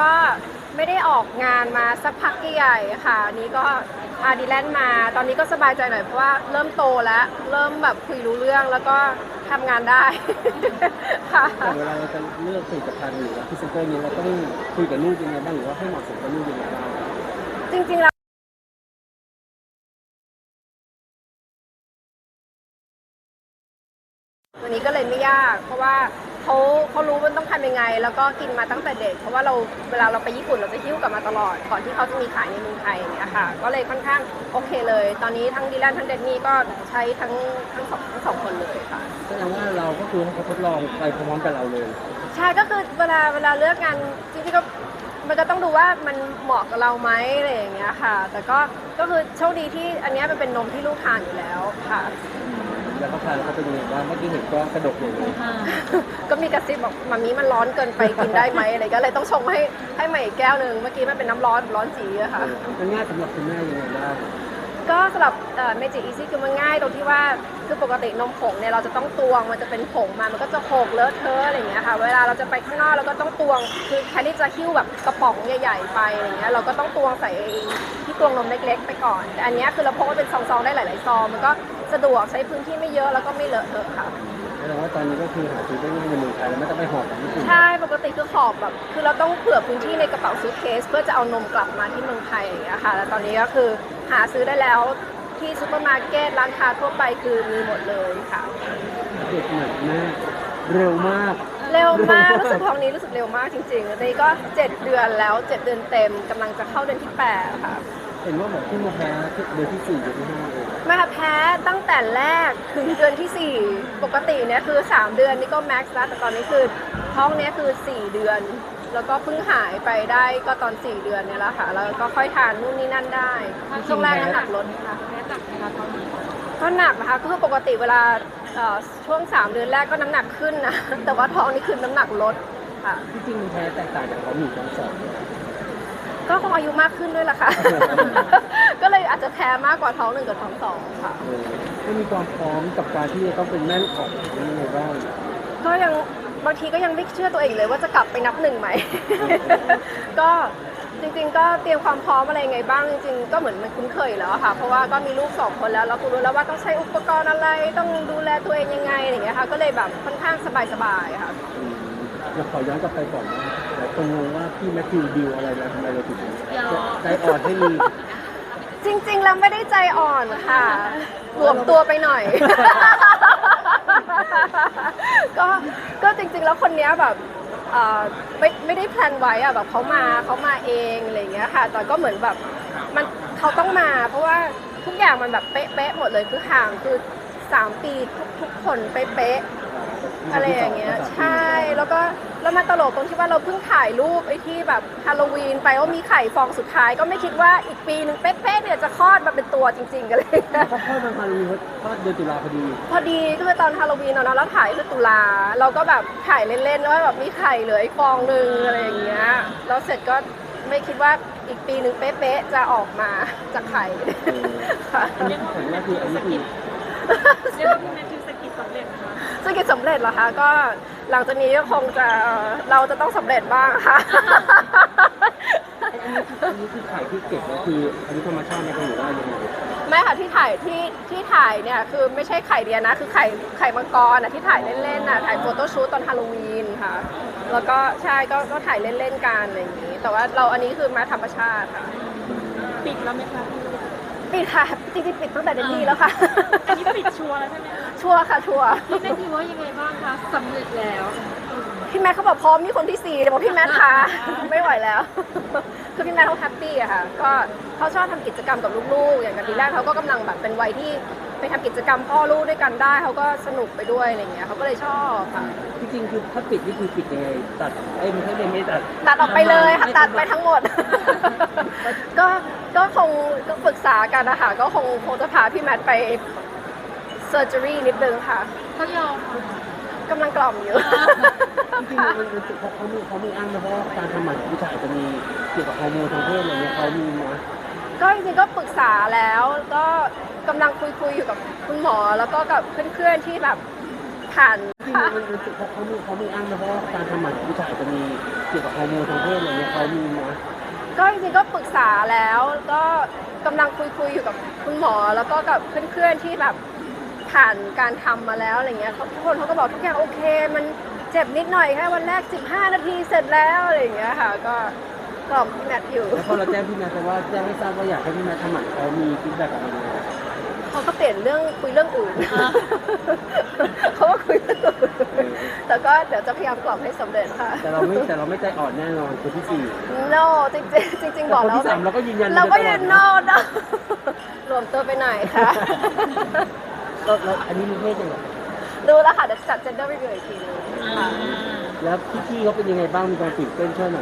ก็ไม่ได้ออกงานมาสักพักใหญ่ๆค่ะอันนี้ก็อาดีแลนด์มา ตอนนี้ก็สบายใจหน่อยเพราะว่าเริ่มโตแล้ว เริ่มแบบคุยรู้เรื่องแล้วก็ทำงานได้ ค่ะ แต่เวลาเราจะเลือกผลิตภัณฑ์หรือว่าพรีเซนเตอร์นี้เราต้องคุยกับลูกยังไงบ้างหรือว่าให้เหมาะสมกับลูกยังไงบ้างจริงๆแล้ววันนี้ก็เลยไม่ยาก เพราะว่า เขาเขารู้ว่าต้องทำยังไง แล้วก็กินมาตั้งแต่เด็ก เพราะว่าเราเวลาเราไปญี่ปุ่นเราจะหิ้วกลับมาตลอดก่อนที่เขาจะมีขายในเมืองไทยอย่างเงี้ยค่ะ ก็เลยค่อนข้างโอเคเลย ตอนนี้ทั้งดีแลนทั้งเดนนี่ก็ใช้ทั้งทั้งสองทั้งสองคนเลยค่ะ แสดงว่าเราก็คือให้เขาทดลองไปพร้อมๆกับเราเลย ใช่ก็คือเวลาเวลาเลือกงานจริงๆก็มันก็ต้องดูว่ามันเหมาะกับเราไหมอะไรอย่างเงี้ยค่ะ แต่ก็ก็คือโชคดีที่อันเนี้ยมันเป็นนมที่ลูกทานอยู่แล้วค่ะ แล้วก็ทานแล้วก็เป็นยังไงบ้างเมื่อกี้เห็นก็กระดกเลยเลยก็มีกระซิบบอกมามีมันร้อนเกินไปกินได้ไหมอะไรก็เลยต้องชงให้ให้ใหม่อีกแก้วหนึ่งเมื่อกี้มันเป็นน้ำร้อนร้อนจีอะค่ะมันง่ายสำหรับคุณแม่ยังไงบ้างก็สำหรับเมจิอีซี่คือมันง่ายตรงที่ว่าคือปกตินมผงเนี่ยเราจะต้องตวงมันจะเป็นผงมามันก็จะหกเลอะเทอะอะไรอย่างเงี้ยค่ะเวลาเราจะไปข้างนอกเราก็ต้องตวงคือแทนที่จะหิ้วแบบกระป๋องใหญ่ๆไปอะไรเงี้ยเราก็ต้องตวงใส่ที่ตวงนมเล็กๆ ไปก่อน แต่อันเนี้ยคือเราพกไว้เป็นซองๆได้หลายๆซองมันก็ สะดวกใช้พื้นที่ไม่เยอะแล้วก็ไม่เลอะเทอะค่ะ แสดงว่าตอนนี้ก็คือหาซื้อได้ง่ายในเมืองไทยแล้วไม่ต้องไปหอบแบบญี่ปุ่นใช่ปกติคือหอบแบบ คือเราต้องเผื่อพื้นที่ในกระเป๋าซูทเคส เพื่อจะเอานมกลับมาที่เมืองไทยอย่างเงี้ยค่ะแล้วตอนนี้ก็คือหาซื้อได้แล้วที่ซูเปอร์มาร์เก็ตร้านค้าทั่วไปคือมีหมดเลยค่ะ เด็กหนักมากเร็วมาก เร็วมากรู้สึกท้องนี้รู้สึกเร็วมากจริงๆตอนนี้ก็ 7 เดือนแล้ว 7 เดือนเต็มกำลังจะเข้าเดือนที่ 8 ค่ะ เห็นว่าบอกที่มาแพ้เดือนที่สี่เดือนที่ห้าเอง มาแพ้ตั้งแต่แรกถึงเดือนที่ 4 ปกติเนี่ยคือ 3 เดือนนี่ก็แม็กซ์แล้วแต่ตอนนี้คือท้องเนี้ยคือ 4 เดือน แล้วก็เพิ่งหายไปได้ก็ตอน 4 เดือนเนี่ยแหละค่ะ แล้วก็ค่อยทานนู่นนี่นั่นได้ช่วงแรกน้ำหนักลดค่ะก็หนักนะคะก็คือปกติเวลาเอ่อช่วง 3 เดือนแรกก็น้ำหนักขึ้นนะ แต่ว่าท้องนี่คือน้ำหนักลดค่ะที่จริงมันแพ้แตกต่างจากเขาหนึ่งสองสองก็คงอายุมากขึ้นด้วยล่ะค่ะก็เลย อาจจะแพ้มากกว่าท้องหนึ่งกับท้องสองค่ะ เออไม่มีความพร้อมกับการที่จะต้องเป็นแม่นของยังไงบ้างก็ยังบางทีก็ยังไม่เชื่อตัวเองเลยว่าจะกลับไปนับหนึ่งไหม ก็จริงๆ ก็เตรียมความพร้อมอะไรยังไงบ้างจริงๆ ก็เหมือนมันคุ้นเคยอยู่แล้วอะค่ะ เพราะว่าก็มีลูกสองคนแล้วเราก็รู้แล้วว่าต้องใช้อุปกรณ์อะไรต้องดูแลตัวเองยังไงอะไรอย่างเงี้ยค่ะก็เลยแบบค่อนข้างสบายๆค่ะ อืมอยากขอย้อนกลับไปก่อนว่าแต่ตรงงงว่าพี่แมทธิวดิวอะไรนะทำไมเราถึงใจอ่อนให้มี จริงๆแล้วไม่ได้ใจอ่อนค่ะหลวมตัวไปหน่อย ก็ก็จริงๆแล้วคนเนี้ยแบบเอ่อไม่ไม่ได้แพลนไว้อะแบบเขามาเขามาเองอะไรอย่างเงี้ยค่ะ แต่ก็เหมือนแบบมันเขาต้องมา เพราะว่าทุกอย่างมันแบบเป๊ะๆหมดเลยคือห่างคือสามปีทุกทุกคนเป๊ะๆอะไรอย่างเงี้ยใช่ แล้วก็แล้วมาตลกตรงที่ว่าเราเพิ่งถ่ายรูปไอ้ที่แบบฮาโลวีนไปว่ามีไข่ฟองสุดท้ายก็ไม่คิดว่าอีกปีหนึ่งเป๊ะๆเนี่ยจะคลอดมาเป็นตัวจริงๆกันเลยเขาคลอดมาพันธุ์คลอดเดือนตุลาพอดี พอดีก็คือตอนฮาโลวีนเนาะแล้วถ่ายคือตุลาเราก็แบบถ่ายเล่นๆว่าแบบมีไข่เหลืออีกฟองหนึ่งอะไรอย่างเงี้ยแล้วเสร็จก็ไม่คิดว่าอีกปีหนึ่งเป๊ะๆจะออกมาจากไข่ค่ะอันนี้ขออนุญาตคืออันนี้คือ เรียกว่าพี่แมทธิวสกิดสำเร็จนะคะสกิจสำเร็จเหรอคะก็หลังจากนี้ก็คงจะเราจะต้องสำเร็จบ้างค่ะ อันนี้คือถ่ายที่เก็บก็คืออันนี้ธรรมชาตินะครับหรือว่ายังไงไม่ค่ะที่ถ่ายที่ที่ถ่ายเนี่ยคือไม่ใช่ไข่เดียนะ คือไข่ไข่มังกรนะที่ถ่ายเล่นๆนะถ่ายโฟโต้ชูตตอนฮาโลวีนค่ะ แล้วก็ใช่ก็ก็ถ่ายเล่นๆกันอะไรอย่างนี้ แต่ว่าเราอันนี้คือมาธรรมชาติค่ะ ปิดแล้วไหมคะ ปิดค่ะจริงๆปิดตั้งแต่เดนนี่แล้วค่ะ อันนี้ปิดชัวร์แล้วใช่ไหมคะชัวร์ค่ะชัวร์พี่แมทธิวว่ายังไงบ้างคะสำเร็จแล้วพี่แมทเขาบอกพร้อมมีคนที่สี่แต่บอกพี่แมทคะไม่ไหวแล้ว คือพี่แมทเขาแฮปปี้อะค่ะ ก็เขาชอบทำกิจกรรมกับลูกๆ อย่างกับทีแรกเขาก็กำลังแบบเป็นวัยที่ ไปทำกิจกรรมพ่อลูกด้วยกันได้เขาก็สนุกไปด้วยอะไรอย่างเงี้ยเขาก็เลยชอบค่ะ ที่จริงคือถ้าปิดนี่คือปิดยังไงตัดเอ้ยมันไม่ได้ไม่ตัดตัดออกไปเลยค่ะตัดไปทั้งหมด ก็ก็คงก็ปรึกษากันนะคะก็คงคงจะพาพี่แมทไปเซอร์เจอรี่นิดนึงค่ะเขายอมกำลังกล่อมอยู่ จริงๆมันมันเขาเขามีเขามีอ้างนะเพราะว่าการทำหมันของผู้ชายจะมีเกี่ยวกับฮอร์โมนทางเพศอะไรเงี้ยเขามีนะ ก็จริงๆก็ปรึกษาแล้วก็ กำลังคุยคุยๆอยู่กับคุณหมอแล้วก็กับเพื่อนๆที่แบบผ่านจริงๆมันรู้สึกเขาเขามีเขามีอ้างนะเพราะว่าการทำหมันของผู้ชายอาจจะมีเกี่ยวกับฮอร์โมนทางเพศอะไรเงี้ยเขามีนะก็จริงๆก็ปรึกษาแล้วก็กำลังคุยคุยๆอยู่กับคุณหมอแล้วก็กับเพื่อนๆที่แบบผ่านการทำมาแล้วอะไรเงี้ยเขาทุกคนเขาก็บอกทุกอย่างโอเค มันเจ็บนิดหน่อยแค่วันแรก 15 นาทีเสร็จแล้วอะไรอย่างเงี้ยค่ะ ก็กล่อมพี่แมทอยู่ แล้วพอเราแจ้งพี่แมทแต่ว่าแจ้งให้ทราบว่าอยากให้พี่แมททำหมันเขามีฟีดแบ็กอะไรยังไง เขาก็เปลี่ยนเรื่องคุยเรื่องอื่นเขาก็คุยเรื่องอื่นแต่ก็เดี๋ยวจะพยายามกล่อมให้สำเร็จค่ะ แต่เราไม่แต่เราไม่ใจอ่อนแน่นอนคนที่สี่ no จริงๆจริงๆบอกคนแล้วที่สามเราก็ยืนยันเราก็มโดยืตลอดน no no รวมตัวไปหน่อยค่ะแล้วแล้วอันนี้มีเพศยังไงดูแล้วค่ะเดี๋ยวจัด gender review อีกทีนึงค่ะ แล้วพี่ๆเขาเป็นยังไงบ้างมีความตื่นเต้นแค่ไหน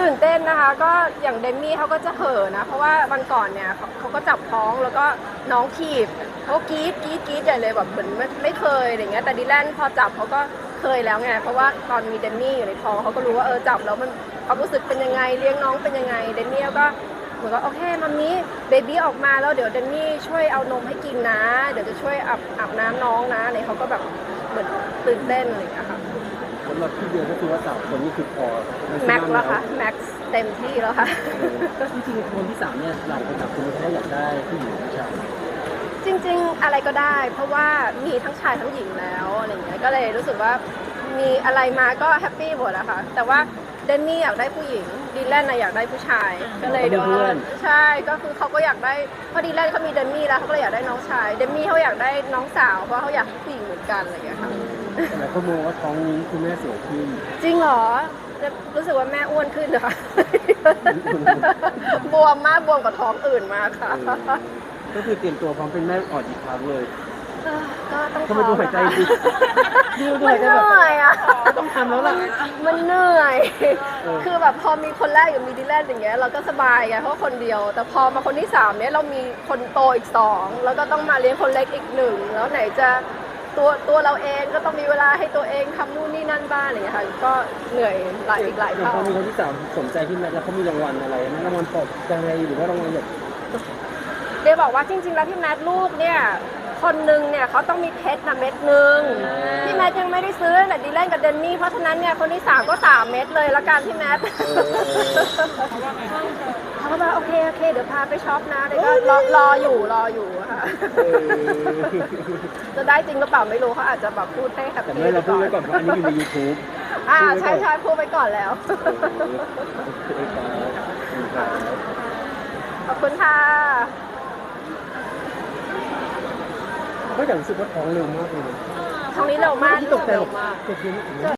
ตื่นเต้นนะคะ ก็อย่างเดมมี่เขาก็จะเห่อนะ เพราะว่าวันก่อนเนี่ยเขาก็จับท้องแล้วก็น้องขีบเขากรี๊ดกรี๊ดกรี๊ดใหญ่เลยแบบเหมือนไม่ไม่เคยอะไรเงี้ยแต่ดิแลนพอจับเขาก็เคยแล้วไงเพราะว่าตอนมีเดมมี่อยู่ในท้องเขาก็รู้ว่าเออจับแล้วมันความรู้สึกเป็นยังไงเลี้ยงน้องเป็นยังไงเดมมี่ก็เหมือนกับโอเคมัมมี่เบบี้ออกมาแล้วเดี๋ยวเดมี่ช่วยเอานมให้กินนะ เดี๋ยวจะช่วยอาบอาบน้ำน้องนะอะไรเขาก็แบบเหมือนตื่นเต้นอะไรอย่างเงี้ยค่ะ สำหรับพี่เดียก็คือว่าสามคนนี่คือพอแม็กซ์แล้วค่ะแม็กซ์เต็มที่แล้วค่ะเออจริงๆคนที่สามเนี่ยหลายคนถามคุณว่าอยากได้ผู้หญิงหรือผู้ชายจริง ๆ อะไรก็ได้ เพราะว่ามีทั้งชายทั้งหญิงแล้วอะไรอย่างเงี้ยก็เลยรู้สึกว่ามีอะไรมาก็แฮปปี้หมดอะค่ะแต่ว่าเดนนี่อยากได้ผู้หญิงดีแลนน่ะอยากได้ผู้ชาย ก็เลยเดี๋ยวใช่ก็คือเขาก็อยากได้เพราะดีแลนเขามีเดนนี่แล้วเขาก็เลยอยากได้น้องชายเดนนี่เขาอยากได้น้องสาวเพราะเขาอยากให้ผู้หญิงเหมือนกันอะไรอย่างเงี้ยค่ะ แต่หลายคนมองว่าท้องนี้คุณแม่สวยขึ้นจริงเหรอจะรู้สึกว่าแม่อ้วนขึ้นเหรอคะ บวมมากบวมกว่าท้องอื่นมากค่ะเออก็คือเตรียมตัวพร้อมเป็นแม่อ่อนอีกครั้งเลยเออก็ต้องทำไมดูหายใจดิดูดูมันหายใจเหแบบ นื่อยอะ ต้องทำแล้วล่ะ มันเหนื่อย เออ คือแบบพอมีคนแรกอย่างมีดีแลนด์อย่างเงี้ยเราก็สบายไงเพราะว่าคนเดียว แต่พอมาคนที่สามเนี้ยเรามีคนโตอีกสองแล้วก็ต้องมาเลี้ยงคนเล็กอีกหนึ่งแล้วไหนจะ ตัวตัวเราเองก็ต้องมีเวลาให้ตัวเองทำนู่นนี่นั่นบ้างอะไรอย่างเงี้ยค่ะก็เหนื่อยหลายอีกหลายอย่างเท่า พอมีคนที่สามสนใจพี่แมทแล้วเขามีรางวัลอะไรนะรางวัลปลอบใจหรือว่ารางวัลแบบ เดี๋ยวบอกว่าจริงๆ แล้วพี่แมทลูกเนี่ย คนหนึ่งเนี่ยเขาต้องมีเพชรนะเม็ดหนึ่งพี่แมทยังไม่ได้ซื้อแต่ดีแลนกับเดนนี่เพราะฉะนั้นเนี่ยคนที่สามก็สามเม็ดเลยละกันพี่แมทเออเขาก็บอกโอเคโอเคเดี๋ยวพาไปช็อปนะเดี๋ยวก็รอรออยู่รออยู่อะค่ะเออจะได้จริงหรือเปล่าไม่รู้เขาอาจจะแบบพูดให้แฮปแต่ปี้ไม่เราพูดไว้ก่อนว่าอันนี้อยู่ใน YouTube อ่าใช่ใช่พูดไปก่อนแล้ว ขอบคุณค่ะ ก็อย่างรู้สึกว่าท้องเร็วมากเลยนะทางนี้เร็วมากที่ตกใจเร็แบวบมาก เกิดขึ้น